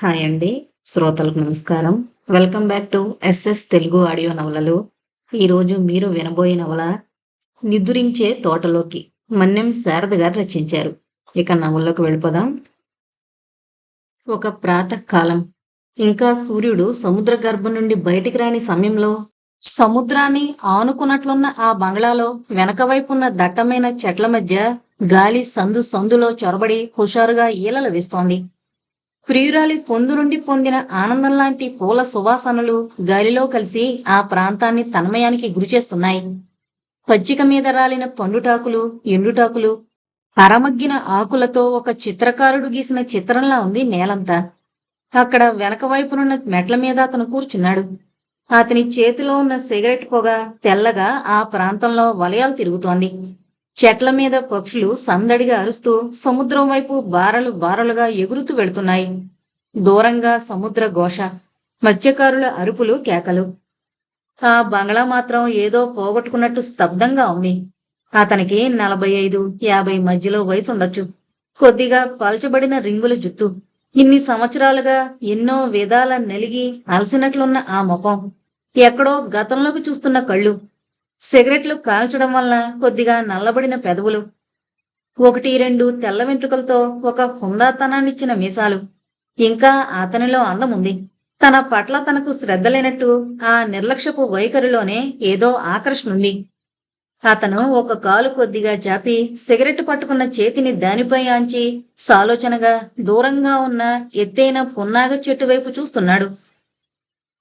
Hi అండి. శ్రోతలకు నమస్కారం. Welcome back to SS Telugu audio నవలలు. ఈరోజు మీరు వినబోయే నవల నిదురించే తోటలోకి మన్యం శారద గారు రచించారు. ఇక నవల్లోకి వెళ్ళిపోదాం. ఒక ప్రాతకాలం. ఇంకా సూర్యుడు సముద్ర గర్భం నుండి బయటికి రాని సమయంలో సముద్రాన్ని ఆనుకున్నట్లున్న ఆ బంగ్లాలో వెనక వైపున్న దట్టమైన చెట్ల మధ్య గాలి సందు సందులో చొరబడి హుషారుగా ఈలలు వేస్తోంది. ప్రియురాలి పొందు నుండి పొందిన ఆనందం లాంటి పూల సువాసనలు గాలిలో కలిసి ఆ ప్రాంతాన్ని తన్మయానికి గురిచేస్తున్నాయి. పచ్చిక మీద రాలిన పండుటాకులు ఎండుటాకులు అరమగ్గిన ఆకులతో ఒక చిత్రకారుడు గీసిన చిత్రంలా ఉంది నేలంతా. అక్కడ వెనక వైపునున్న మెట్ల మీద అతను కూర్చున్నాడు. అతని చేతిలో ఉన్న సిగరెట్ పొగ తెల్లగా ఆ ప్రాంతంలో వలయాలు తిరుగుతోంది. చెట్ల మీద పక్షులు సందడిగా అరుస్తూ సముద్రం వైపు బారలు బారలుగా ఎగురుతూ వెళుతున్నాయి. దూరంగా సముద్ర ఘోష మత్స్యకారుల అరుపులు కేకలు. ఆ బంగ్లా మాత్రం ఏదో పోగొట్టుకున్నట్టు స్తబ్దంగా ఉంది. అతనికి నలభై ఐదు యాభై మధ్యలో వయసు ఉండొచ్చు. కొద్దిగా పల్చబడిన రింగుల జుత్తు ఇన్ని సంవత్సరాలుగా ఎన్నో విధాల నలిగి అలసినట్లున్న ఆ ముఖం. ఎక్కడో గతంలోకి చూస్తున్న కళ్ళు. సిగరెట్లు కాల్చడం వల్ల కొద్దిగా నల్లబడిన పెదవులు. ఒకటి రెండు తెల్ల వెంట్రుకలతో ఒక హుందాతనాన్నిచ్చిన మీసాలు. ఇంకా అతనిలో అందం ఉంది. తన పట్ల తనకు శ్రద్ధ లేనట్టు ఆ నిర్లక్ష్యపు వైఖరిలోనే ఏదో ఆకర్షణ ఉంది అతను ఒక కాలు కొద్దిగా చాపి సిగరెట్ పట్టుకున్న చేతిని దానిపై ఆంచి సాలోచనగా దూరంగా ఉన్న ఎత్తైన పున్నాగ చెట్టు వైపు చూస్తున్నాడు.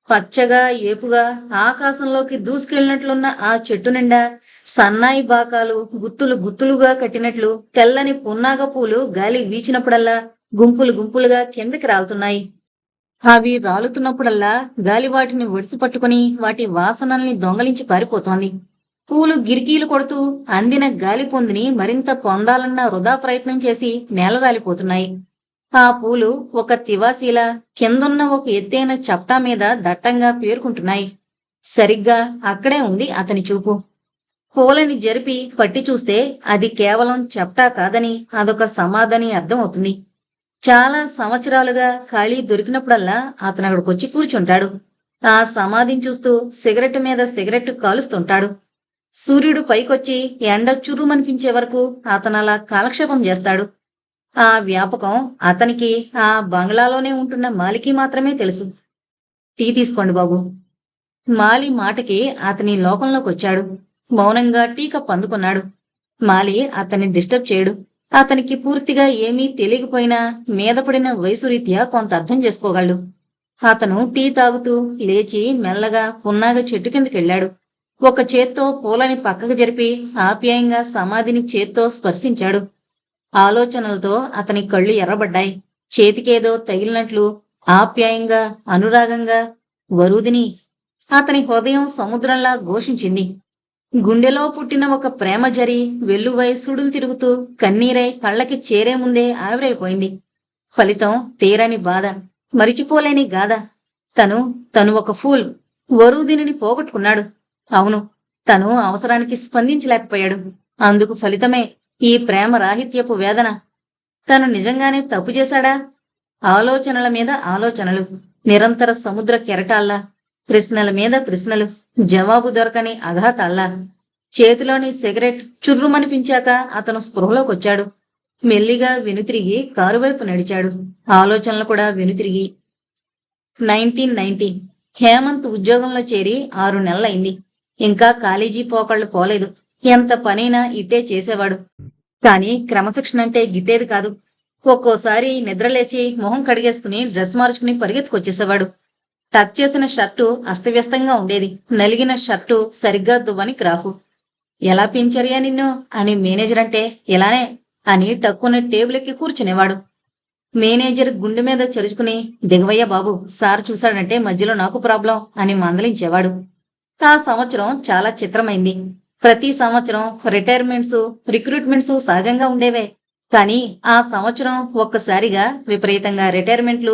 పచ్చగా ఏపుగా ఆకాశంలోకి దూసుకెళ్ళినట్లున్న ఆ చెట్టు నిండా సన్నాయి బాకాలు గుత్తులు గుత్తులుగా కట్టినట్లు తెల్లని పున్నాగ పూలు గాలి వీచినప్పుడల్లా గుంపులు గుంపులుగా కిందకి రాలుతున్నాయి. అవి రాలుతున్నప్పుడల్లా గాలి వాటిని ఒడిసి పట్టుకుని వాటి వాసనల్ని దొంగలించి పారిపోతోంది. పూలు గిరికీలు కొడుతూ అందిన గాలి పొందిని మరింత పొందాలన్న వృధా ప్రయత్నం చేసి నేలరాలిపోతున్నాయి ఆ పూలు ఒక తివాసీల కిందున్న ఒక ఎత్తైన చప్తా మీద దట్టంగా పేరుకుంటున్నాయి. సరిగ్గా అక్కడే ఉంది అతని చూపు. పూలని జరిపి పట్టి చూస్తే అది కేవలం చెప్తా కాదని అదొక సమాధని అర్థం అవుతుంది చాలా సంవత్సరాలుగా ఖాళీ దొరికినప్పుడల్లా అతను అక్కడికొచ్చి కూర్చుంటాడు. ఆ సమాధిని చూస్తూ సిగరెట్ మీద సిగరెట్ కాలుస్తుంటాడు. సూర్యుడు పైకొచ్చి ఎండ చుర్రుమనిపించే వరకు అతను అలా కాలక్షేపం చేస్తాడు. ఆ వ్యాపకం అతనికి ఆ బంగ్లాలోనే ఉంటున్న మాలికి మాత్రమే తెలుసు. టీ తీసుకోండి బాబు. మాలి మాటకి అతని లోకంలోకి వచ్చాడు మౌనంగా టీ కప్ అందుకున్నాడు. మాలి అతన్ని డిస్టర్బ్ చేయడు. అతనికి పూర్తిగా ఏమీ తెలియకపోయినా మీద పడిన వయసు రీత్యా కొంత అర్థం చేసుకోగలడు. అతను టీ తాగుతూ లేచి మెల్లగా పున్నాగా చెట్టు కిందకెళ్ళాడు ఒక చేత్తో పూలని పక్కకు జరిపి ఆప్యాయంగా సమాధిని చేత్తో స్పర్శించాడు. ఆలోచనలతో అతని కళ్ళు ఎర్రబడ్డాయి. చేతికేదో తగిలినట్లు ఆప్యాయంగా అనురాగంగా వరుదిని అతని హృదయం సముద్రంలా ఘోషించింది. గుండెలో పుట్టిన ఒక ప్రేమ జరి వెల్లువై సుడులు తిరుగుతూ కన్నీరై కళ్ళకి చేరే ముందే ఆవిరైపోయింది. ఫలితం తీరని బాధ మరిచిపోలేని గాథ. తను తను ఒక ఫూల్. వరుదిని పోగొట్టుకున్నాడు. అవును తను అవసరానికి స్పందించలేకపోయాడు. అందుకు ఫలితమే ఈ ప్రేమ రాహిత్యపు వేదన తను నిజంగానే తప్పు చేశాడా? ఆలోచనల మీద ఆలోచనలు నిరంతర సముద్ర కెరటాల్లా ప్రశ్నల మీద ప్రశ్నలు జవాబు దొరకని అఘాతాల్లా. చేతిలోని సిగరెట్ చుర్రుమనిపించాక అతను స్పృహలోకొచ్చాడు. మెల్లిగా వెనుతిరిగి కారువైపు నడిచాడు. ఆలోచనలు కూడా వెనుతిరిగి. Nineteen ninety. హేమంత్ ఉద్యోగంలో చేరి ఆరు నెలలైంది. ఇంకా కాలేజీ పోకళ్ళు పోలేదు. ఎంత పనైనా ఇట్టే చేసేవాడు. కానీ క్రమశిక్షణ అంటే గిట్టేది కాదు. ఒక్కోసారి నిద్రలేచి మొహం కడిగేసుకుని డ్రెస్ మార్చుకుని పరిగెత్తుకొచ్చేసేవాడు. టక్ చేసిన షర్టు అస్తవ్యస్తంగా ఉండేది. నలిగిన షర్టు సరిగ్గా దువ్వని క్రాఫు. ఎలా పెంచరియా నిన్ను అని మేనేజర్ అంటే ఇలానే అని టక్కున టేబుల్ కూర్చునేవాడు. మేనేజర్ గుండె మీద చరుచుకుని దిగవయ్య బాబు సార్ చూశాడంటే మధ్యలో నాకు ప్రాబ్లం అని మందలించేవాడు. ఆ సంవత్సరం చాలా చిత్రమైంది. ప్రతి సంవత్సరం రిటైర్మెంట్స్ రిక్రూట్మెంట్స్ సహజంగా ఉండేవే. కానీ ఆ సంవత్సరం ఒక్కసారిగా విపరీతంగా రిటైర్మెంట్లు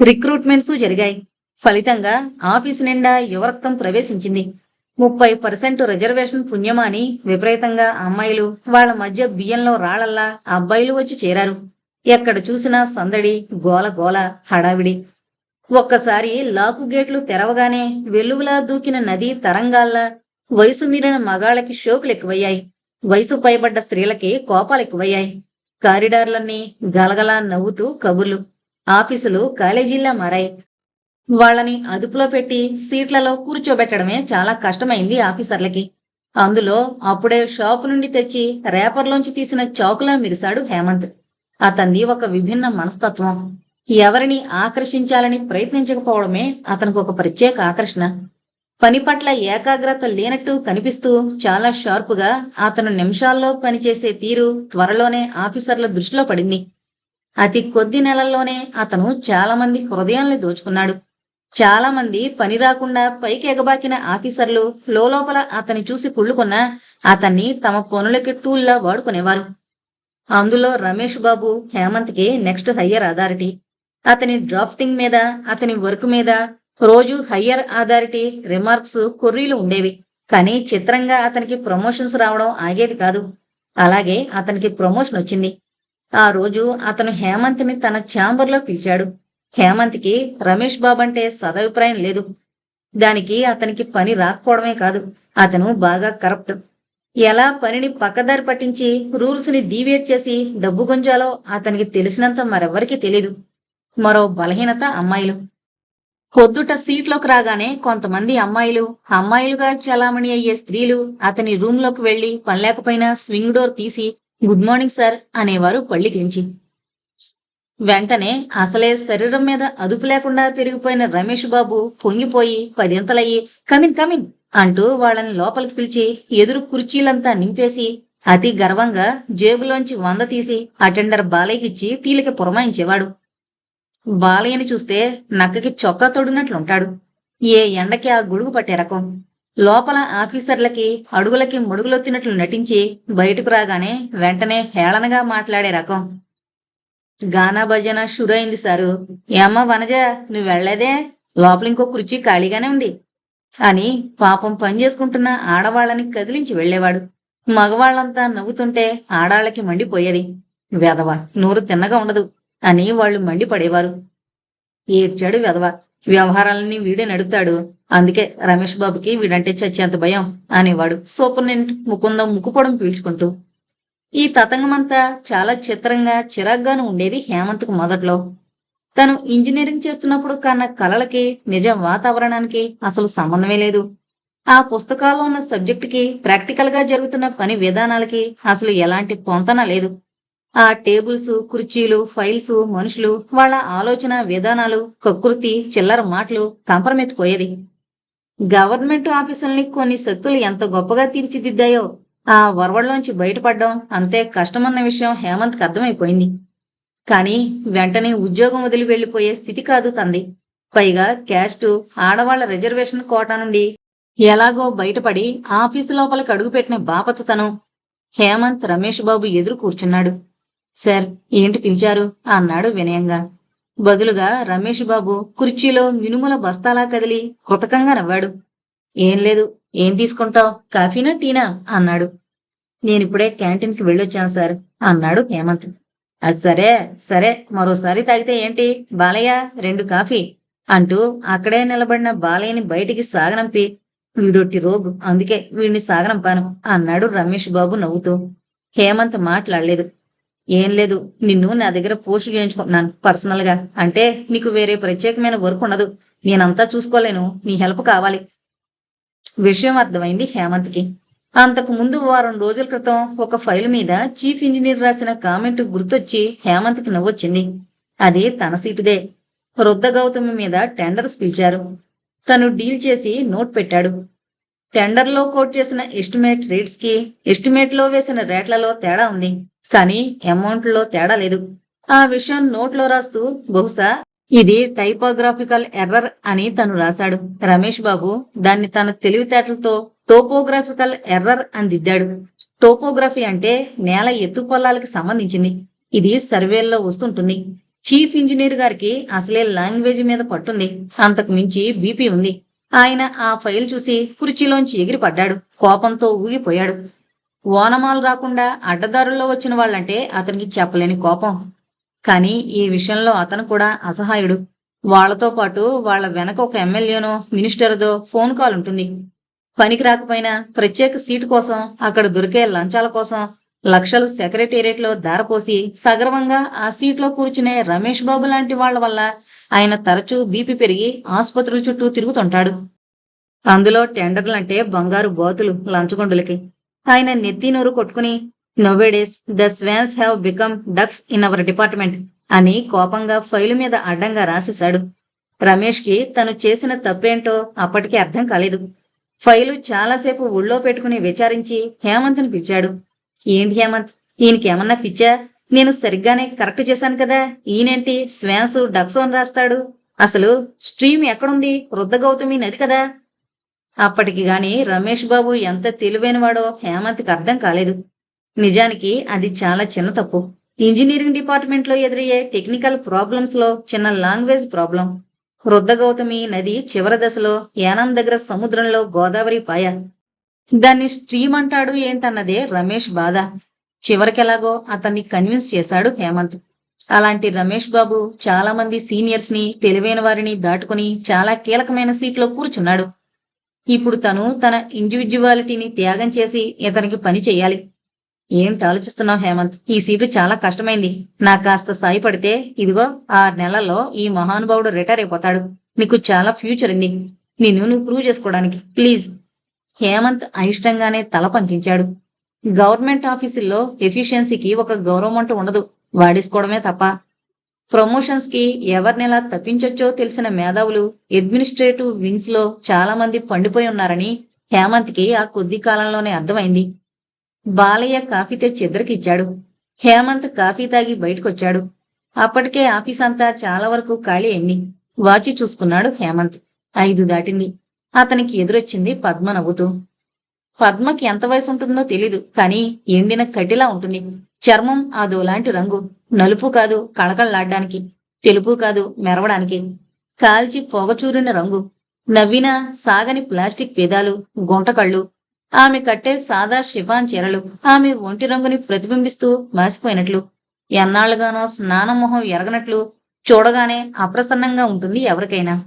రిక్రూట్మెంట్స్ జరిగాయి. ఫలితంగా ఆఫీసు నిండా యువరక్తం ప్రవేశించింది. ముప్పై పర్సెంట్ రిజర్వేషన్ పుణ్యమాని విపరీతంగా అమ్మాయిలు వాళ్ళ మధ్య బియ్యంలో రాళ్ళల్లా అబ్బాయిలు వచ్చి చేరారు. ఎక్కడ చూసినా సందడి గోల గోల హడావిడి. ఒక్కసారి లాకు గేట్లు తెరవగానే వెలుగులా దూకిన నది తరంగాల్లా వయసు మీరిన మగాళ్ళకి షోకులు ఎక్కువయ్యాయి. వయసు పైబడ్డ స్త్రీలకి కోపాలు ఎక్కువయ్యాయి. కారిడార్లన్నీ గలగలా నవ్వుతూ కబుర్లు. ఆఫీసులు కాలేజీల్లా మారాయి. వాళ్ళని అదుపులో పెట్టి సీట్లలో కూర్చోబెట్టడమే చాలా కష్టమైంది ఆఫీసర్లకి. అందులో అప్పుడే షాపు నుండి తెచ్చి రేపర్లోంచి తీసిన చాకులా మిరిశాడు హేమంత్. అతన్ని ఒక విభిన్న మనస్తత్వం. ఎవరిని ఆకర్షించాలని ప్రయత్నించకపోవడమే అతనికి ఒక ప్రత్యేక ఆకర్షణ. పని పట్ల ఏకాగ్రత లేనట్టు కనిపిస్తూ చాలా షార్పుగా అతను నిమిషాల్లో పనిచేసే తీరు త్వరలోనే ఆఫీసర్ల దృష్టిలో పడింది. అతి కొద్ది నెలల్లోనే అతను చాలా మంది హృదయాల్ని దోచుకున్నాడు. చాలా మంది పని రాకుండా పైకి ఎగబాకిన ఆఫీసర్లు లోపల అతని చూసి కుళ్ళుకున్నా అతన్ని తమ పనులకి టూల్లా వాడుకునేవారు. అందులో రమేష్ బాబు హేమంత్కి నెక్స్ట్ హయ్యర్ అథారిటీ. అతని డ్రాఫ్టింగ్ మీద అతని వర్క్ మీద రోజు హయ్యర్ అథారిటీ రిమార్క్స్ కొర్రీలు ఉండేవి. కానీ చిత్రంగా అతనికి ప్రమోషన్స్ రావడం ఆగేది కాదు. అలాగే అతనికి ప్రమోషన్ వచ్చింది. ఆ రోజు అతను హేమంత్ని తన ఛాంబర్లో పిలిచాడు. హేమంత్కి రమేష్ బాబు అంటే సదభిప్రాయం లేదు. దానికి అతనికి పని రాకపోవడమే కాదు. అతను బాగా కరప్ట్. ఎలా పనిని పక్కదారి పట్టించి రూల్స్ని డీవియేట్ చేసి డబ్బు గుంజాలో అతనికి తెలిసినంత మరెవ్వరికీ తెలీదు. మరో బలహీనత అమ్మాయిలు. పొద్దుట సీట్లోకి రాగానే కొంతమంది అమ్మాయిలు అమ్మాయిలుగా చలామణి అయ్యే స్త్రీలు అతని రూంలోకి వెళ్ళి పనిలేకపోయినా స్వింగ్ డోర్ తీసి గుడ్ మార్నింగ్ సార్ అనేవారు పళ్ళి కించి వెంటనే అసలే శరీరం మీద అదుపు లేకుండా పెరిగిపోయిన రమేష్ బాబు పొంగిపోయి పదింతలయ్యి కమిన్ కమిన్ అంటూ వాళ్ళని లోపలికి పిలిచి ఎదురు కుర్చీలంతా నింపేసి అతి గర్వంగా జేబులోంచి వంద తీసి అటెండర్ బాలయ్యకిచ్చి టీలకి పురమాయించేవాడు. బాలయ్యని చూస్తే నక్కకి చొక్కా తొడినట్లుంటాడు ఏ ఎండకి ఆ గుడుగు పట్టే రకం. లోపల ఆఫీసర్లకి అడుగులకి ముడుగులొత్తినట్లు నటించి బయటకు రాగానే వెంటనే హేళనగా మాట్లాడే రకం. గానా భజన షురైంది సారు. ఏమ్మ వనజ నువ్వు వెళ్ళేదే లోపల ఇంకో కుర్చీ ఖాళీగానే ఉంది. అని పాపం పని చేసుకుంటున్న ఆడవాళ్ళని కదిలించి వెళ్ళేవాడు మగవాళ్ళంతా నవ్వుతుంటే ఆడాళ్ళకి మండిపోయేది. వెదవ నూరు తిన్నగా ఉండదు. అని వాళ్ళు మండిపడేవారు ఏడ్చాడు వెధవ వ్యవహారాలన్నీ వీడే నడుపుతాడు. అందుకే రమేష్ బాబుకి వీడంటే చచ్చేంత భయం అనేవాడు. సూపరింటెండెంట్ ముకుందం ముక్కుపొడం పీల్చుకుంటూ. ఈ తతంగమంతా చాలా చిత్రంగా చిరాగ్గాను ఉండేది హేమంత్కు మొదట్లో. తను ఇంజనీరింగ్ చేస్తున్నప్పుడు కన్న కలలకి నిజ వాతావరణానికి అసలు సంబంధమే లేదు. ఆ పుస్తకాల్లో ఉన్న సబ్జెక్టుకి ప్రాక్టికల్గా జరుగుతున్న పని విధానాలకి అసలు ఎలాంటి పొంతన లేదు. ఆ టేబుల్స్ కుర్చీలు ఫైల్స్ మనుషులు వాళ్ళ ఆలోచన విధానాలు కకృతి చిల్లర మాటలు కంపరమెత్తిపోయేది గవర్నమెంట్ ఆఫీసుల్ని కొన్ని శక్తులు ఎంత గొప్పగా తీర్చిదిద్దాయో ఆ వరవడలోంచి బయటపడడం అంతే కష్టమన్న విషయం హేమంత్కి అర్థమైపోయింది. కానీ వెంటనే ఉద్యోగం వదిలి వెళ్ళిపోయే స్థితి కాదు తంది. పైగా క్యాస్టు ఆడవాళ్ళ రిజర్వేషన్ కోటా నుండి ఎలాగో బయటపడి ఆఫీసు లోపలికి అడుగుపెట్టిన బాపత తను హేమంత్ రమేష్ బాబు ఎదురు కూర్చున్నాడు. సార్ ఏంటి పిలిచారు? అన్నాడు వినయంగా. బదులుగా రమేష్ బాబు కుర్చీలో మినుముల బస్తాలా కదిలి కృతకంగా నవ్వాడు. ఏం లేదు ఏం తీసుకుంటావు? కాఫీనా టీనా? అన్నాడు. నేనిప్పుడే క్యాంటీన్కి వెళ్ళొచ్చాను సార్ అన్నాడు హేమంత్. అది సరే సరే మరోసారి తాగితే ఏంటి? బాలయ్య రెండు కాఫీ అంటూ అక్కడే నిలబడిన బాలయ్యని బయటికి సాగనంపి వీడొట్టి రోగు అందుకే వీడిని సాగనంపాను అన్నాడు రమేష్ బాబు నవ్వుతూ. హేమంత్ మాట్లాడలేదు. ఏం లేదు. నిన్ను నా దగ్గర పోస్ట్ చేయించుకుంటున్నాను పర్సనల్గా. అంటే నీకు వేరే ప్రత్యేకమైన వర్క్ ఉండదు. నేనంతా చూసుకోలేను. నీ హెల్ప్ కావాలి. విషయం అర్థమైంది హేమంత్కి. అంతకు ముందు వారం రోజుల క్రితం ఒక ఫైల్ మీద చీఫ్ ఇంజనీర్ రాసిన కామెంట్ గుర్తొచ్చి హేమంత్కి నవ్వొచ్చింది. అది తన సీటుదే. వృద్ధ గౌతమి మీద టెండర్స్ పిలిచారు. తను డీల్ చేసి నోట్ పెట్టాడు. టెండర్లో కోట్ చేసిన ఎస్టిమేట్ రేట్స్కి ఎస్టిమేట్లో వేసిన రేట్లలో తేడా ఉంది. కానీ అమౌంట్లో తేడా లేదు. ఆ విషయం నోట్లో రాస్తూ బహుశా ఇది టైపోగ్రాఫికల్ ఎర్రర్ అని తను రాశాడు. రమేష్ బాబు దాన్ని తన తెలివితేటలతో టోపోగ్రాఫికల్ ఎర్రర్ అని దిద్దాడు. టోపోగ్రఫీ అంటే నేల ఎత్తు పొలాలకి సంబంధించింది. ఇది సర్వేల్లో వస్తుంటుంది. చీఫ్ ఇంజనీర్ గారికి అసలే లాంగ్వేజ్ మీద పట్టుంది. అంతకు మించి బీపీ ఉంది. ఆయన ఆ ఫైల్ చూసి కుర్చీలోంచి ఎగిరి పడ్డాడు కోపంతో ఊగిపోయాడు. ఓనమాలు రాకుండా అడ్డదారుల్లో వచ్చిన వాళ్ళంటే అతనికి చెప్పలేని కోపం. కానీ ఈ విషయంలో అతను కూడా అసహాయుడు. వాళ్ళతో పాటు వాళ్ళ వెనక ఒక ఎమ్మెల్యేనో మినిస్టర్దో ఫోన్ కాల్ ఉంటుంది. పనికి రాకపోయినా ప్రత్యేక సీటు కోసం అక్కడ దొరికే లంచాల కోసం లక్షలు సెక్రటేరియట్లో దారపోసి సగర్వంగా ఆ సీట్లో కూర్చునే రమేష్ బాబు లాంటి వాళ్ళ వల్ల ఆయన తరచూ బీపీ పెరిగి ఆసుపత్రుల చుట్టూ తిరుగుతుంటాడు. అందులో టెండర్లంటే బంగారు బాతులు లంచగొండులకి. ఆయన నెత్తి నోరు కొట్టుకుని nowadays the swans have become ducks in our department అని కోపంగా ఫైలు మీద అడ్డంగా రాసేశాడు. రమేష్కి తను చేసిన తప్పేంటో అప్పటికి అర్థం కాలేదు. ఫైలు చాలాసేపు ఒళ్ళో పెట్టుకుని విచారించి హేమంత్ని పిలిచాడు. ఏంటి హేమంత్ ఈయనకేమన్నా పిచ్చా? నేను సరిగ్గానే కరెక్ట్ చేశాను కదా ఈయనేంటి స్వాన్స్ డక్స్ అని రాస్తాడు? అసలు స్ట్రీమ్ ఎక్కడుంది? వృద్ధ గౌతమి నది కదా? అప్పటికి గాని రమేష్ బాబు ఎంత తెలివైనవాడో హేమంత్కి అర్థం కాలేదు. నిజానికి అది చాలా చిన్న తప్పు. ఇంజనీరింగ్ డిపార్ట్మెంట్లో ఎదురయ్యే టెక్నికల్ ప్రాబ్లమ్స్లో చిన్న లాంగ్వేజ్ ప్రాబ్లం. వృద్ధగౌతమి నది చివరి దశలో యానాం దగ్గర సముద్రంలో గోదావరి పాయ. దాన్ని స్ట్రీమ్ అంటాడు ఏంటన్నదే రమేష్ బాధ. చివరికెలాగో అతన్ని కన్విన్స్ చేశాడు హేమంత్. అలాంటి రమేష్ బాబు చాలా మంది సీనియర్స్ని తెలివైన వారిని దాటుకుని చాలా కీలకమైన సీట్లో కూర్చున్నాడు. ఇప్పుడు తను తన ఇండివిజువాలిటీని త్యాగం చేసి ఇతనికి పని చేయాలి. ఏంటి ఆలోచిస్తున్నావు హేమంత్? ఈ సీటు చాలా కష్టమైంది. నాకు కాస్త సాయి పడితే ఇదిగో ఆరు నెలల్లో ఈ మహానుభావుడు రిటైర్ అయిపోతాడు. నీకు చాలా ఫ్యూచర్ ఉంది. నిన్ను నువ్వు ప్రూవ్ చేసుకోవడానికి. ప్లీజ్. హేమంత్ అయిష్టంగానే తల పంకించాడు. గవర్నమెంట్ ఆఫీసుల్లో ఎఫిషియన్సీకి ఒక గౌరవం అంటూ ఉండదు. వాడేసుకోవడమే తప్ప. ప్రమోషన్స్కి ఎవరినెలా తప్పించొచ్చో తెలిసిన మేధావులు అడ్మినిస్ట్రేటివ్ వింగ్స్లో చాలా మంది పండిపోయి ఉన్నారని హేమంత్కి ఆ కొద్ది కాలంలోనే అర్థమైంది. బాలయ్య కాఫీ తెచ్చి ఇద్దరికిచ్చాడు హేమంత్ కాఫీ తాగి బయటకొచ్చాడు. అప్పటికే ఆఫీస్ అంతా చాలా వరకు ఖాళీ అయింది. వాచి చూసుకున్నాడు హేమంత్. ఐదు దాటింది. అతనికి ఎదురొచ్చింది పద్మ నవ్వుతూ. పద్మకి ఎంత వయసు ఉంటుందో తెలీదు కానీ ఎండిన కట్టిలా ఉంటుంది. చర్మం అదోలాంటి రంగు. నలుపు కాదు కళకళలాడ్డానికి. తెలుపు కాదు మెరవడానికి. కాల్చి పొగచూరిన రంగు. నవ్విన సాగని ప్లాస్టిక్ పెదాలు గుంటకళ్ళు. ఆమె కట్టే సాదా షిఫాన్ చీరలు. ఆమె ఒంటి రంగుని ప్రతిబింబిస్తూ మాసిపోయినట్లు. స్నానం స్నానమొహం ఎరగనట్లు చూడగానే అప్రసన్నంగా ఉంటుంది ఎవరికైనా.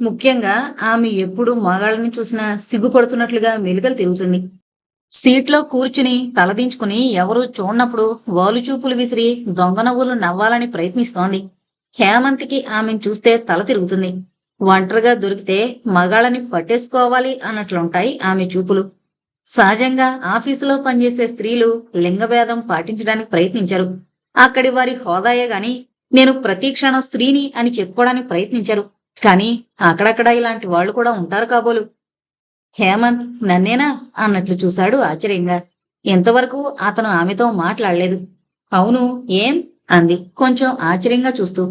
ముఖ్యంగా ఆమె ఎప్పుడు మగాళ్ళని చూసినా సిగ్గుపడుతున్నట్లుగా మెలుకలు తిరుగుతుంది. సీట్లో కూర్చుని తలదించుకుని ఎవరూ చూడనప్పుడు వాలుచూపులు విసిరి దొంగ నవ్వులు నవ్వాలని ప్రయత్నిస్తోంది. హేమంత్కి ఆమెను చూస్తే తల తిరుగుతుంది. ఒంటరిగా దొరికితే మగాళ్ళని పట్టేసుకోవాలి అన్నట్లుంటాయి ఆమె చూపులు. సహజంగా ఆఫీసులో పనిచేసే స్త్రీలు లింగభేదం పాటించడానికి ప్రయత్నించరు. అక్కడి వారి హోదాయే గాని నేను ప్రతి క్షణం స్త్రీని అని చెప్పుకోవడానికి ప్రయత్నించరు. కానీ అక్కడక్కడ ఇలాంటి వాళ్ళు కూడా ఉంటారు కాబోలు. హేమంత్ నన్నేనా? అన్నట్లు చూశాడు ఆశ్చర్యంగా. ఇంతవరకు అతను ఆమెతో మాట్లాడలేదు. అవును ఏం? అంది కొంచెం ఆశ్చర్యంగా చూస్తూ.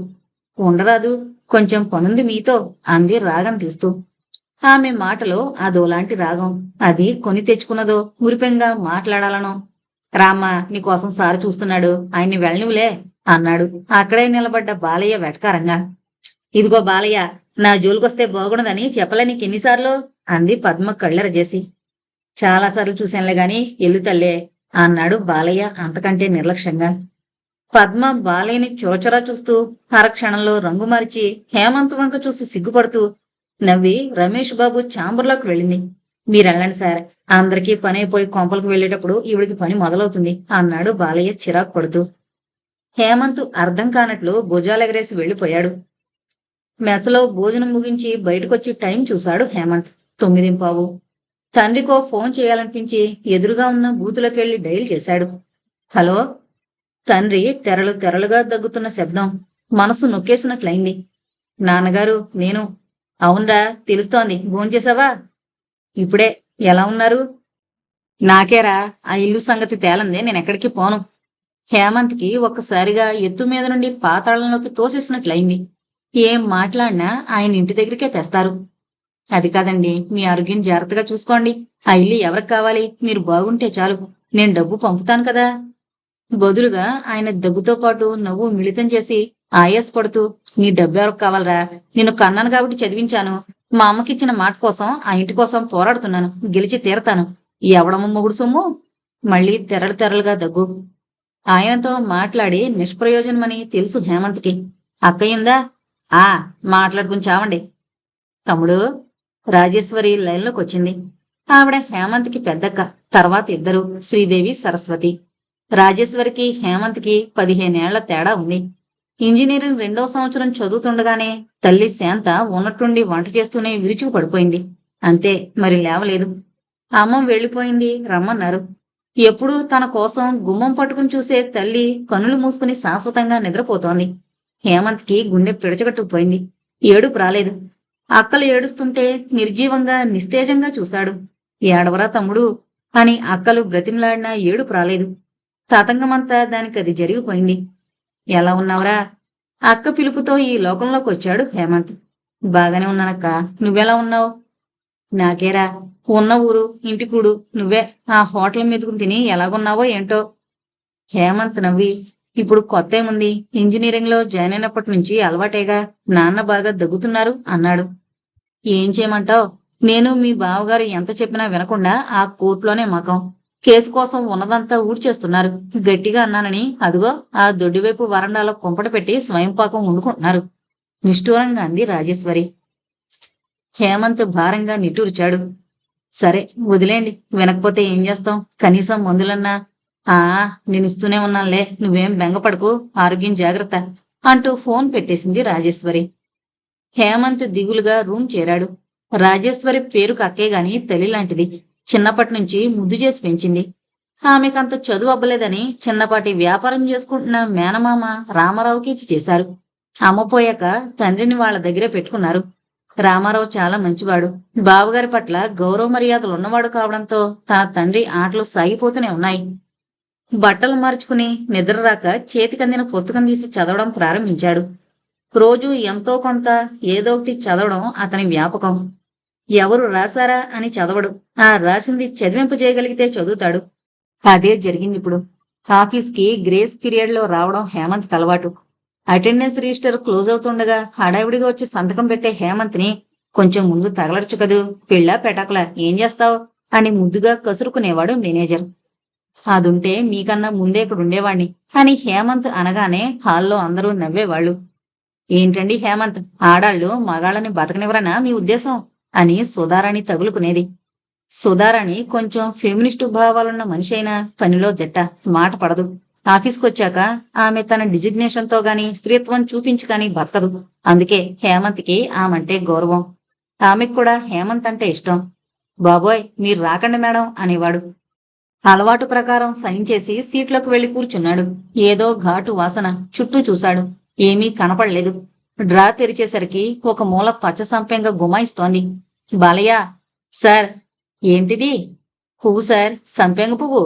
ఉండరాదు కొంచెం పనుంది మీతో అంది రాగం తీస్తూ. ఆమె మాటలో అదోలాంటి రాగం. అది కొని తెచ్చుకున్నదో మురిపెంగా మాట్లాడాలనో. రామ్మా నీకోసం సారు చూస్తున్నాడు ఆయన్ని వెళ్ళనివులే అన్నాడు. అక్కడే నిలబడ్డ బాలయ్య వెటకారంగా. ఇదిగో బాలయ్య నా జోలికొస్తే బాగుండదని చెప్పలే నీకెన్నిసార్లు అంది పద్మ కళ్ళెరజేసి చాలాసార్లు చూశానులే గాని ఎల్లు తల్లే అన్నాడు బాలయ్య అంతకంటే నిర్లక్ష్యంగా. పద్మ బాలయ్యని చోచరా చూస్తూ అరక్షణంలో రంగు మార్చి హేమంత్ వంక చూసి సిగ్గుపడుతూ నవ్వి రమేష్ బాబు చాంబర్లోకి వెళ్ళింది. మీరెళ్ళండి సార్ అందరికీ పని అయిపోయి కొంపలకు వెళ్ళేటప్పుడు ఈవిడికి పని మొదలవుతుంది అన్నాడు బాలయ్య చిరాకు పడుతూ. హేమంత్ అర్థం కానట్లు భుజాలెగరేసి వెళ్ళిపోయాడు. మెసలో భోజనం ముగించి బయటకొచ్చి టైం చూశాడు హేమంత్. తొమ్మిదింపావు తండ్రికో ఫోన్ చేయాలనిపించి ఎదురుగా ఉన్న బూతులకెళ్ళి డైల్ చేశాడు. హలో? తండ్రి తెరలు తెరలుగా దగ్గుతున్న శబ్దం. మనసు నొక్కేసినట్లయింది. నాన్నగారు నేను. అవునరా తెలుస్తోంది. భోంచేశావా ఇప్పుడే. ఎలా ఉన్నారు? నాకేరా ఆ ఇల్లు సంగతి తేలందే. నేనెక్కడికి పోను. హేమంత్కి ఒక్కసారిగా ఎత్తు మీద నుండి పాతాళంలోకి తోసేసినట్లయింది. ఏం మాట్లాడినా ఆయన ఇంటి దగ్గరికే తెస్తారు. అది కాదండి మీ ఆరోగ్యం జాగ్రత్తగా చూసుకోండి. ఆ ఇల్లు ఎవరికి కావాలి? మీరు బాగుంటే చాలు. నేను డబ్బు పంపుతాను కదా. బదులుగా ఆయన దగ్గుతో పాటు నవ్వు మిళితం చేసి ఆయాస్ పడుతూ నీ డబ్బు ఎవరికి కావాలరా? నేను కన్నాను కాబట్టి చదివించాను. మా అమ్మకిచ్చిన మాట కోసం ఆ ఇంటి కోసం పోరాడుతున్నాను. గెలిచి తీరతాను. ఎవడమ్మ మొగుడు సొమ్ము? మళ్ళీ తెరలు తెరలుగా దగ్గు. ఆయనతో మాట్లాడి నిష్ప్రయోజనమని తెలుసు హేమంత్కి. అక్కయ్యుందా ఆ మాట్లాడుకుని చావండి. తమ్ముడు రాజేశ్వరి లైన్లోకి వచ్చింది. ఆవిడ హేమంత్కి పెద్దక్క తర్వాత ఇద్దరు శ్రీదేవి సరస్వతి. రాజేశ్వరికి హేమంత్కి పదిహేనేళ్ళ తేడా ఉంది. ఇంజనీరింగ్ రెండో సంవత్సరం చదువుతుండగానే తల్లి శాంత ఉన్నట్టుండి వంట చేస్తూనే విరుచుకు పడిపోయింది. అంతే మరి లేవలేదు. అమ్మ వెళ్ళిపోయింది రమ్మన్నారు. ఎప్పుడూ తన కోసం గుమ్మం పట్టుకుని చూసే తల్లి కనులు మూసుకుని శాశ్వతంగా నిద్రపోతోంది. హేమంత్కి గుండె పిడచగట్టుకుపోయింది. ఏడుపు రాలేదు. అక్కలు ఏడుస్తుంటే నిర్జీవంగా నిస్తేజంగా చూశాడు. ఏడవరా తమ్ముడు? అని అక్కలు బ్రతిమలాడినా ఏడుపు రాలేదు. తతంగమంతా దానికి అది జరిగిపోయింది. ఎలా ఉన్నావురా? అక్క పిలుపుతో ఈ లోకంలోకి వచ్చాడు హేమంత్. బాగానే ఉన్నానక్క. నువ్వెలా ఉన్నావు? నాకేరా. ఉన్న ఊరు ఇంటి కూడు నువ్వే. ఆ హోటల్ మీదకు తిని ఎలాగున్నావో ఏంటో? హేమంత్ నవ్వి ఇప్పుడు కొత్త ఏముంది? ఇంజనీరింగ్లో జాయిన్ అయినప్పటి నుంచి అలవాటేగా. నాన్న బాగా దగ్గుతున్నారు అన్నాడు. ఏం చేయమంటావు? నేను మీ బావగారు ఎంత చెప్పినా వినకుండా ఆ కోర్టులోనే మకం కేసు కోసం ఉన్నదంతా ఊడ్చేస్తున్నారు గట్టిగా అన్నానని అదిగో ఆ దొడ్డివైపు వరండాలో కుంపట పెట్టి స్వయంపాకం వండుకుంటున్నారు. నిష్ఠూరంగా అంది రాజేశ్వరి. హేమంత్ భారంగా నిట్టూర్చాడు. సరే వదిలేండి వినకపోతే ఏం చేస్తాం? కనీసం మందులన్నా ఆ నేనిస్తూనే ఉన్నానులే. నువ్వేం బెంగపడకు. ఆరోగ్యం జాగ్రత్త అంటూ ఫోన్ పెట్టేసింది రాజేశ్వరి. హేమంత్ దిగులుగా రూమ్ చేరాడు. రాజేశ్వరి పేరు కక్కే గాని తల్లి లాంటిది చిన్నప్పటి నుంచి ముద్దు చేసి పెంచింది. ఆమెకంత చదువు అవ్వలేదని చిన్నపాటి వ్యాపారం చేసుకుంటున్న మేనమామ రామారావుకి ఇచ్చి చేశారు. అమ్మపోయాక తండ్రిని వాళ్ళ దగ్గరే పెట్టుకున్నారు. రామారావు చాలా మంచివాడు. బావగారి పట్ల గౌరవ మర్యాదలు ఉన్నవాడు కావడంతో తన తండ్రి ఆటలు సాగిపోతూనే ఉన్నాయి. బట్టలు మార్చుకుని నిద్ర రాక చేతికందిన పుస్తకం తీసి చదవడం ప్రారంభించాడు. రోజు ఎంతో కొంత ఏదో ఒకటి చదవడం అతని వ్యాపకం. ఎవరు రాశారా అని చదవడు. ఆ రాసింది చదివింపు చేయగలిగితే చదువుతాడు. అదే జరిగింది ఇప్పుడు. ఆఫీస్కి గ్రేస్ పీరియడ్లో రావడం హేమంత్ అలవాటు. అటెండెన్స్ రిజిస్టర్ క్లోజ్ అవుతుండగా హడావిడిగా వచ్చి సంతకం పెట్టే హేమంత్ని కొంచెం ముందు తగలడచ్చు కదూ. పిళ్ళ పెటాకులా ఏం చేస్తావు? అని ముద్దుగా కసురుకునేవాడు మేనేజర్. అదుంటే మీకన్నా ముందే ఇక్కడ ఉండేవాణ్ణి అని హేమంత్ అనగానే హాల్లో అందరూ నవ్వేవాళ్ళు. ఏంటండి హేమంత్ ఆడాళ్ళు మగాళ్ళని బతకనివ్వరనా మీ ఉద్దేశం? అని సుధారాణి తగులుకునేది. సుధారాణి కొంచెం ఫెమినిస్టు భావాలున్న మనిషి అయినా పనిలో దిట్ట మాట పడదు. ఆఫీస్కొచ్చాక ఆమె తన డిజిగ్నేషన్తో గాని స్త్రీత్వం చూపించి కానీ బతకదు. అందుకే హేమంత్కి ఆమంటే గౌరవం. ఆమెకు కూడా హేమంత్ అంటే ఇష్టం. బాబోయ్ మీరు రాకండి మేడం అనేవాడు. అలవాటు ప్రకారం సైన్ చేసి సీట్లోకి వెళ్ళి కూర్చున్నాడు. ఏదో ఘాటు వాసన చుట్టూ చూశాడు. ఏమీ కనపడలేదు. డ్రా తెరిచేసరికి ఒక మూల పచ్చ సంపెంగ గుమాయిస్తోంది. బాలయ్య సార్ ఏంటిది? పువ్వు సార్ సంపెంగ పువ్వు.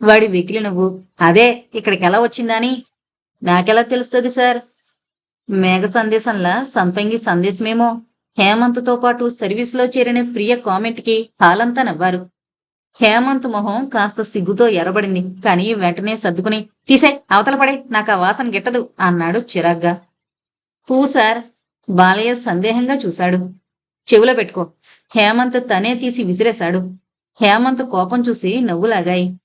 వాడి వెకిలి నువ్వు. అదే ఇక్కడికి ఎలా వచ్చిందని? నాకెలా తెలుస్తుంది సార్? మేఘ సందేశంలా సంపెంగి సందేశమేమో. హేమంత్తో పాటు సర్వీస్లో చేరిన ప్రియ కామెంట్కి హాలంతా నవ్వారు. హేమంత్ మొహం కాస్త సిగ్గుతో ఎరబడింది కాని వెంటనే సర్దుకుని తీసే అవతల పడే నాకు ఆ వాసన గిట్టదు అన్నాడు చిరాగ్గా. పూసార్ బాలయ్య సందేహంగా చూశాడు. చెవులో పెట్టుకో. హేమంత్ తనే తీసి విసిరేశాడు. హేమంత్ కోపం చూసి నవ్వులాగాయి.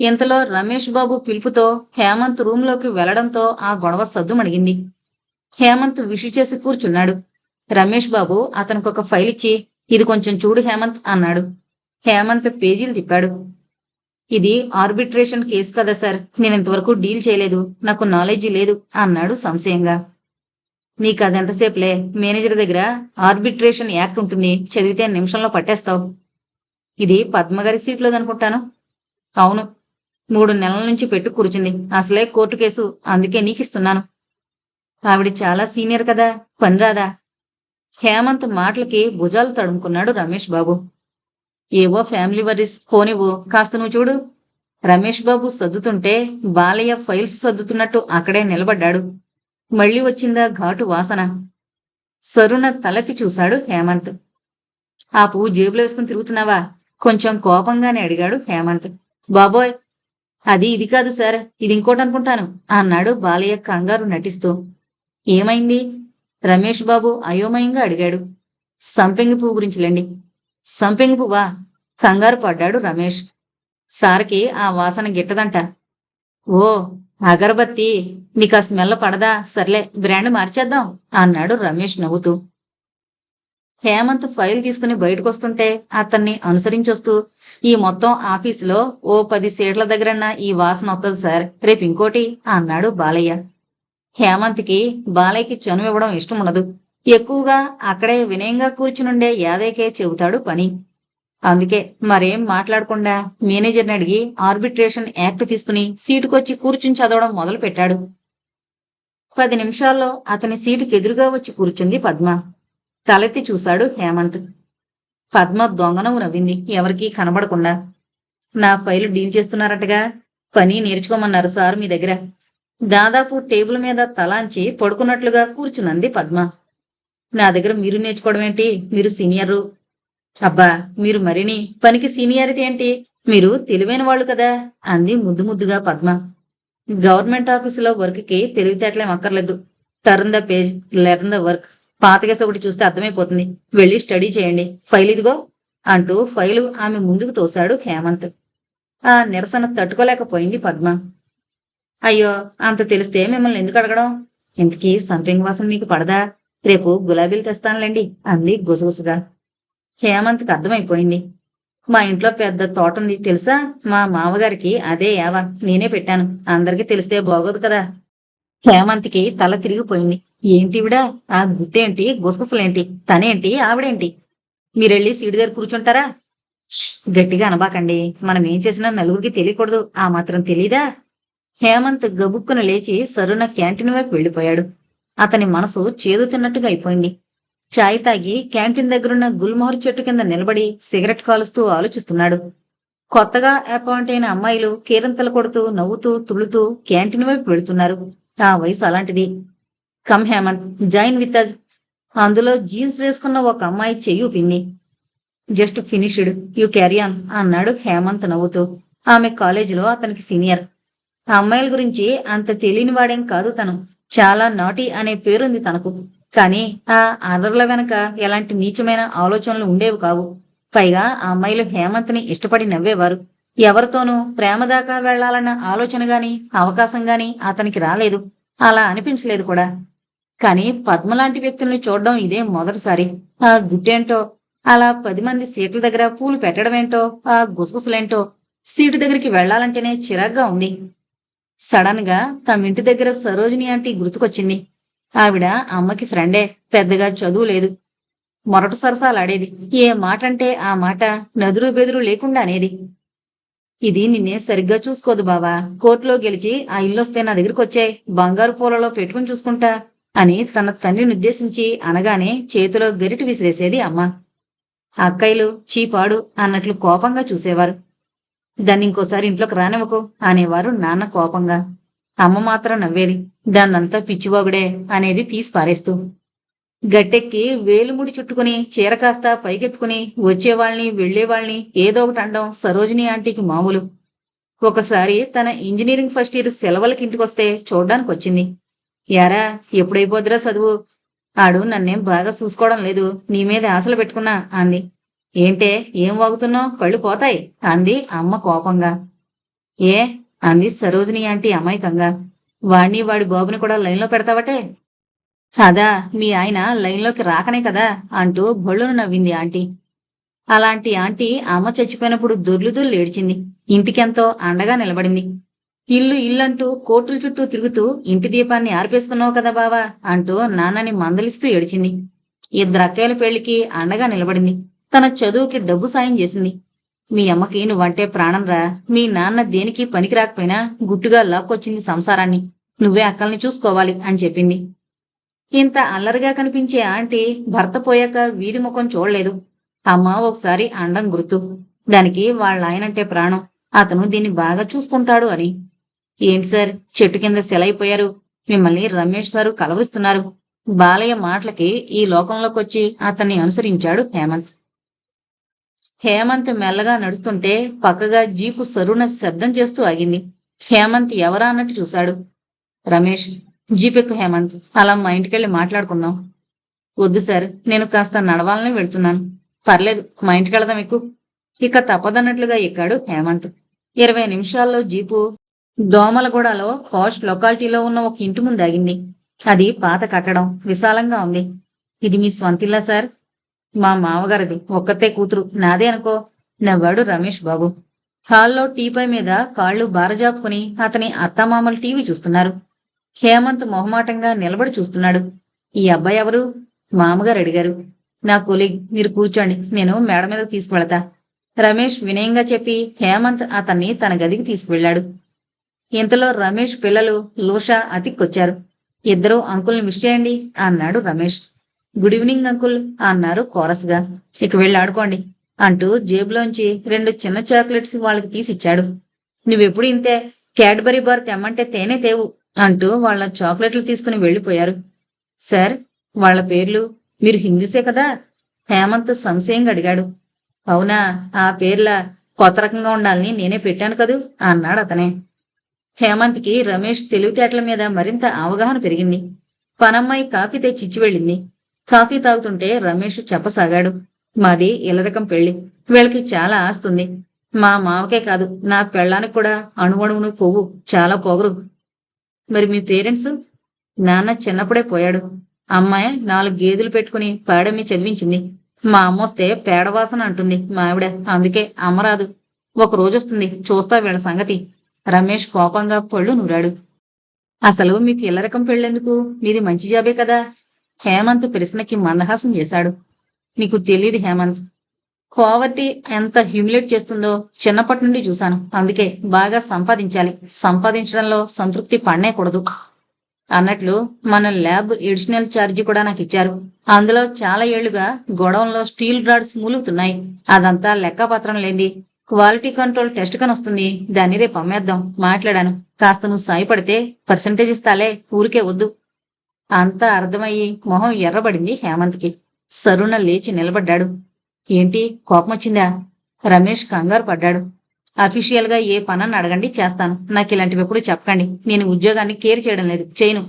ఇంతలో రమేష్ బాబు పిలుపుతో హేమంత్ రూంలోకి వెళ్ళడంతో ఆ గొడవ సద్దుమణిగింది. హేమంత్ విషు చేసి కూర్చున్నాడు. రమేష్ బాబు అతనికొక ఫైల్ ఇచ్చి ఇది కొంచెం చూడు హేమంత్ అన్నాడు. హేమంత్ పేజీలు తిప్పాడు. ఇది ఆర్బిట్రేషన్ కేసు కదా సార్. నేను ఇంతవరకు డీల్ చేయలేదు. నాకు నాలెడ్జ్ లేదు అన్నాడు సంశయంగా. నీకు అదెంతసేపులే మేనేజర్ దగ్గర ఆర్బిట్రేషన్ యాక్ట్ ఉంటుంది. చదివితే నిమిషంలో పట్టేస్తావు. ఇది పద్మగారి సీట్లోదనుకుంటాను. అవును. మూడు నెలల నుంచి పెట్టు కూర్చుంది. అసలే కోర్టు కేసు. అందుకే నీకిస్తున్నాను. ఆవిడ చాలా సీనియర్ కదా. పనిరాదా హేమంత్ మాటలకి భుజాలు తడుముకున్నాడు రమేష్ బాబు. ఏవో ఫ్యామిలీ వరీస్ పోనివ్వు. కాస్త నువ్వు చూడు. రమేష్ బాబు సర్దుతుంటే బాలయ్య ఫైల్స్ సర్దుతున్నట్టు అక్కడే నిలబడ్డాడు. మళ్ళీ వచ్చిందా ఘాటు వాసన. సరున తలెత్తి చూశాడు హేమంత్. ఆ పువ్వు జేబులో వేసుకుని తిరుగుతున్నావా? కొంచెం కోపంగానే అడిగాడు హేమంత్. బాబోయ్ అది ఇది కాదు సార్ ఇది ఇంకోటి అనుకుంటాను అన్నాడు బాలయ్య కంగారు నటిస్తూ. ఏమైంది? రమేష్ బాబు అయోమయంగా అడిగాడు. సంపెంగి పువ్వు గురించిలేండి సంపింగ్ పువ్వా కంగారు పడ్డాడు రమేష్. సార్కి ఆ వాసన గిట్టదంట. ఓ అగరబత్తి నీకు ఆ స్మెల్ పడదా? సర్లే బ్రాండ్ మార్చేద్దాం అన్నాడు రమేష్ నవ్వుతూ. హేమంత్ ఫైల్ తీసుకుని బయటకొస్తుంటే అతన్ని అనుసరించొస్తూ ఈ మొత్తం ఆఫీసులో ఓ పది సీట్ల దగ్గరన్న ఈ వాసన వస్తుంది సార్ రేపు ఇంకోటి అన్నాడు బాలయ్య. హేమంత్కి బాలయ్యకి చనువు ఇవ్వడం ఇష్టం ఉండదు ఎక్కువగా అక్కడే వినయంగా కూర్చునుండే యాదయ్యకే చెబుతాడు పని. అందుకే మరేం మాట్లాడకుండా మేనేజర్ని అడిగి ఆర్బిట్రేషన్ యాక్ట్ తీసుకుని సీటుకొచ్చి కూర్చుని చదవడం మొదలు పెట్టాడు పది నిమిషాల్లో అతని సీటుకి ఎదురుగా వచ్చి కూర్చుంది పద్మ. తలెత్తి చూశాడు హేమంత్. పద్మ దొంగనవు నవ్వింది. ఎవరికీ కనబడకుండా. నా ఫైలు డీల్ చేస్తున్నారటగా? పని నేర్చుకోమన్నారు సార్ మీ దగ్గర. దాదాపు టేబుల్ మీద తలాంచి పడుకున్నట్లుగా కూర్చునంది పద్మ. నా దగ్గర మీరు నేర్చుకోవడం ఏంటి? మీరు సీనియరు. అబ్బా మీరు మరిని పనికి సీనియారిటీ ఏంటి? మీరు తెలివైన వాళ్ళు కదా? అంది ముద్దు ముద్దుగా పద్మ. గవర్నమెంట్ ఆఫీసులో వర్క్కి తెలివితేటలేం అక్కర్లేదు. Turn the page learn the work పాతకేస ఒకటి చూస్తే అర్థమైపోతుంది. వెళ్ళి స్టడీ చేయండి. ఫైల్ ఇదిగో అంటూ ఫైలు ఆమె ముందుకు తోశాడు హేమంత్. ఆ నిరసన తట్టుకోలేకపోయింది పద్మ. అయ్యో అంత తెలిస్తే మిమ్మల్ని ఎందుకు అడగడం? ఇంతకీ సంపింగ్ వాసన మీకు పడదా? రేపు గులాబీలు తెస్తానులేండి అంది గుసగుసగా. హేమంత్కి అర్థమైపోయింది. మా ఇంట్లో పెద్ద తోట ఉంది తెలుసా? మా మామగారికి అదే యావా నేనే పెట్టాను. అందరికీ తెలిస్తే బాగోదు కదా. హేమంత్కి తల తిరిగిపోయింది. ఏంటివిడా ఆ గుట్టేంటి? గుసగుసలేంటి? తనేంటి? ఆవిడేంటి? మీరెళ్ళి సీటు దగ్గర కూర్చుంటారా? గట్టిగా అనబాకండి. మనం ఏం చేసినా నలుగురికి తెలియకూడదు. ఆ మాత్రం తెలీదా? హేమంత్ గబుక్కున లేచి సరున క్యాంటీన్ వైపు వెళ్ళిపోయాడు. అతని మనసు చేదు తిన్నట్టుగా అయిపోయింది. చాయ్ తాగి క్యాంటీన్ దగ్గరున్న గుల్మోహర్ చెట్టు కింద నిలబడి సిగరెట్ కాలుస్తూ ఆలోచిస్తున్నాడు. కొత్తగా అపాయింట్ అయిన అమ్మాయిలు కేరింతలు కొడుతూ నవ్వుతూ తుళుతూ క్యాంటీన్ వైపు వెళుతున్నారు. ఆ వయసు అలాంటిది. Come Hemant join with us. అందులో జీన్స్ వేసుకున్న ఒక అమ్మాయి చెయ్యి ఊపింది. జస్ట్ ఫినిష్డ్ యూ క్యారియాన్ అన్నాడు హేమంత్ నవ్వుతూ. ఆమె కాలేజీలో అతనికి సీనియర్. ఆ అమ్మాయిల గురించి అంత తెలియని వాడేం కాదు తను. చాలా నాటి అనే పేరుంది తనకు. కానీ ఆ అర్రర్ల వెనక ఎలాంటి నీచమైన ఆలోచనలు ఉండేవి కావు. పైగా ఆ అమ్మాయిలు హేమంత్ని ఇష్టపడి నవ్వేవారు. ఎవరితోనూ ప్రేమ దాకా వెళ్ళాలన్న ఆలోచన గాని అవకాశం గాని అతనికి రాలేదు. అలా అనిపించలేదు కూడా. కానీ పద్మ లాంటి వ్యక్తుల్ని చూడడం ఇదే మొదటిసారి. ఆ గుట్టేంటో అలా పది మంది సీట్ల దగ్గర పూలు పెట్టడమేంటో ఆ గుసగుసలేంటో సీటు దగ్గరికి వెళ్ళాలంటేనే చిరాగ్గా ఉంది. సడన్గా తమ ఇంటి దగ్గర సరోజిని ఆంటీ గుర్తుకొచ్చింది. ఆవిడ అమ్మకి ఫ్రెండే పెద్దగా చదువు లేదు. మొరటు సరసాలాడేది. ఏ మాట అంటే ఆ మాట నదురు బెదురు లేకుండా అనేది. ఇది నిన్నే సరిగ్గా చూసుకోదు బావా. కోర్టులో గెలిచి ఆ ఇల్లొస్తే నా దగ్గరికి వచ్చాయి బంగారు పూలలో పెట్టుకుని చూసుకుంటా అని తన తండ్రిని ఉద్దేశించి అనగానే చేతిలో గరిటి విసిరేసేది అమ్మ. అక్కయ్యలు చీపాడు అన్నట్లు కోపంగా చూసేవారు. దాన్ని ఇంకోసారి ఇంట్లోకి రానివ్వకు అనేవారు నాన్న కోపంగా. అమ్మ మాత్రం నవ్వేది దాన్నంతా పిచ్చివాగుడే అనేది తీసి పారేస్తూ. గట్టెక్కి వేలుముడి చుట్టుకుని చీర కాస్త పైకెత్తుకుని వచ్చేవాళ్ళని వెళ్ళేవాళ్ళని ఏదో ఒకటి అండం సరోజిని ఆంటీకి మామూలు. ఒకసారి తన ఇంజనీరింగ్ ఫస్ట్ ఇయర్ సెలవులకి ఇంటికొస్తే చూడ్డానికి వచ్చింది యారా ఎప్పుడైపోద్దిరా చదువు? ఆడు నన్నేం బాగా చూసుకోవడం లేదు నీ మీద ఆశలు పెట్టుకున్నా అంది. ఏంటే ఏం వాగుతున్నావు? కళ్ళు పోతాయి అంది అమ్మ కోపంగా. ఏ అంది సరోజిని ఆంటీ అమాయకంగా. వాణ్ణి వాడి బాబుని కూడా లైన్లో పెడతావటే? అదా మీ ఆయన లైన్లోకి రాకనే కదా అంటూ బొళ్ళును నవ్వింది ఆంటీ. అలాంటి ఆంటీ అమ్మ చచ్చిపోయినప్పుడు దొర్లు దొర్లు ఏడ్చింది. ఇంటికెంతో అండగా నిలబడింది. ఇల్లు ఇల్లంటూ కోర్టుల చుట్టూ తిరుగుతూ ఇంటి దీపాన్ని ఆర్పేసుకున్నావు కదా బావా అంటూ నాన్నని మందలిస్తూ ఏడ్చింది. ఇద్దరు అక్కయ్యల పెళ్ళికి అండగా నిలబడింది. తన చదువుకి డబ్బు సాయం చేసింది. మీ అమ్మకి నువ్వంటే ప్రాణంరా. మీ నాన్న దేనికి పనికి రాకపోయినా గుట్టుగా లాక్కొచ్చింది సంసారాన్ని. నువ్వే అక్కల్ని చూసుకోవాలి అని చెప్పింది. ఇంత అల్లరిగా కనిపించే ఆంటీ భర్త పోయాక వీధి ముఖం చూడలేదు. అమ్మ ఒకసారి అండం గుర్తు. దానికి వాళ్ళ ఆయనంటే ప్రాణం. అతను దీన్ని బాగా చూసుకుంటాడు అని. ఏంటి సార్? చెట్టు కింద సెలైపోయారు. మిమ్మల్ని రమేష్ సారు కలవరిస్తున్నారు. బాలయ్య మాటలకి ఈ లోకంలోకొచ్చి అతన్ని అనుసరించాడు హేమంత్. హేమంత్ మెల్లగా నడుస్తుంటే పక్కగా జీపు సరుణ శబ్దం చేస్తూ ఆగింది. హేమంత్ ఎవరా అన్నట్టు చూశాడు. రమేష్ జీపెక్కు హేమంత్ అలా మా ఇంటికెళ్ళి మాట్లాడుకుందాం. వద్దు సార్ నేను కాస్త నడవాలని వెళ్తున్నాను. పర్లేదు మా ఇంటికి వెళదాం ఎక్కు. ఇక తప్పదన్నట్లుగా ఎక్కాడు హేమంత్. ఇరవై నిమిషాల్లో జీపు దోమలగూడలో పాష్ లొకాలిటీలో ఉన్న ఒక ఇంటి ముందు ఆగింది. అది పాత కట్టడం విశాలంగా ఉంది. ఇది మీ స్వంతిల్లా సార్? మా మామగారిది ఒక్కతే కూతురు. నాదే అనుకో. నవ్వాడు రమేష్ బాబు. హాల్లో టీపై మీద కాళ్ళు బారజాపుకుని అతని అత్తమామలు టీవీ చూస్తున్నారు. హేమంత్ మొహమాటంగా నిలబడి చూస్తున్నాడు. ఈ అబ్బాయి ఎవరు? మామగారు అడిగారు. నా కొలీగ్ మీరు కూర్చోండి. నేను మేడ మీద తీసుకువెళతా. రమేష్ వినయంగా చెప్పి హేమంత్ అతన్ని తన గదికి తీసుకువెళ్ళాడు ఇంతలో రమేష్ పిల్లలు లూషా అతిక్కొచ్చారు. ఇద్దరూ అంకుల్ని విష్ చేయండి అన్నాడు రమేష్. గుడ్ ఈవినింగ్ అంకుల్ అన్నారు కోరస్గా ఇక వెళ్ళి ఆడుకోండి అంటూ జేబులోంచి రెండు చిన్న చాక్లెట్స్ వాళ్ళకి తీసిచ్చాడు నువ్వెప్పుడు ఇంతే? క్యాడ్బరీ బార్ తెమ్మంటే తేనే తేవు అంటూ వాళ్ళ చాక్లెట్లు తీసుకుని వెళ్ళిపోయారు. సార్ వాళ్ళ పేర్లు మీరు హిందూసే కదా? హేమంత్ సంశయంగా అడిగాడు. అవునా ఆ పేర్ల కొత్త రకంగా ఉండాలని నేనే పెట్టాను కదూ? అన్నాడు అతనే. హేమంత్కి రమేష్ తెలివితేటల మీద మరింత అవగాహన పెరిగింది. పనమ్మాయి కాఫీ తెచ్చిచ్చి వెళ్ళింది. కాఫీ తాగుతుంటే రమేష్ చెప్పసాగాడు. మాది ఇలరకం పెళ్ళి వీళ్ళకి చాలా ఆస్తుంది. మా మావకే కాదు నా పెళ్ళానికి కూడా అణువణువును కొవ్వు చాలా పొగరు. మరి మీ పేరెంట్స్? నాన్న చిన్నప్పుడే పోయాడు. అమ్మాయి నాలుగు గేదెలు పెట్టుకుని పాడమ్మి చదివించింది. మా అమ్మ వస్తే పేడవాసన అంటుంది మా ఆవిడ. అందుకే అమ్మరాదు ఒక రోజు వస్తుంది చూస్తా వీళ్ళ సంగతి. రమేష్ కోపంగా పళ్ళు నూరాడు. అసలు మీకు ఇల్లరకం పెళ్ళెందుకు? మీది మంచి జాబే కదా. హేమంత్ ప్రశ్నకి మందహాసం చేశాడు. నీకు తెలియదు హేమంత్. కోవర్టీ ఎంత హ్యూమిలేట్ చేస్తుందో చిన్నప్పటి నుండి చూశాను. అందుకే బాగా సంపాదించాలి. సంపాదించడంలో సంతృప్తి పడనేకూడదు. అన్నట్లు మన ల్యాబ్ ఎడిషనల్ ఛార్జీ కూడా నాకు ఇచ్చారు. అందులో చాలా ఏళ్ళుగా గొడవంలో స్టీల్ రాడ్స్ మూలుగుతున్నాయి. అదంతా లెక్కపత్రం లేని క్వాలిటీ కంట్రోల్ టెస్ట్ కని వస్తుంది దాన్ని రేపు అమ్మేద్దాం. మాట్లాడాను. కాస్త నువ్వు సాయపడితే పర్సంటేజ్ ఇస్తాలే. ఊరికే వద్దు. అంతా అర్థమయ్యి మొహం ఎర్రబడింది హేమంత్కి. సరుణ లేచి నిలబడ్డాడు. ఏంటి కోపం వచ్చిందా రమేష్ కంగారు పడ్డాడు. అఫీషియల్గా ఏ పనని అడగండి చేస్తాను. నాకు ఇలాంటివి ఎప్పుడు చెప్పకండి. నేను ఉద్యోగాన్ని కేర్ చేయడం లేదు. చేయను.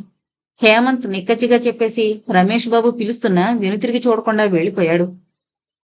హేమంత్ నిక్కచ్చిగా చెప్పేసి రమేష్ బాబు పిలుస్తున్నా వెనుతిరిగి చూడకుండా వెళ్ళిపోయాడు.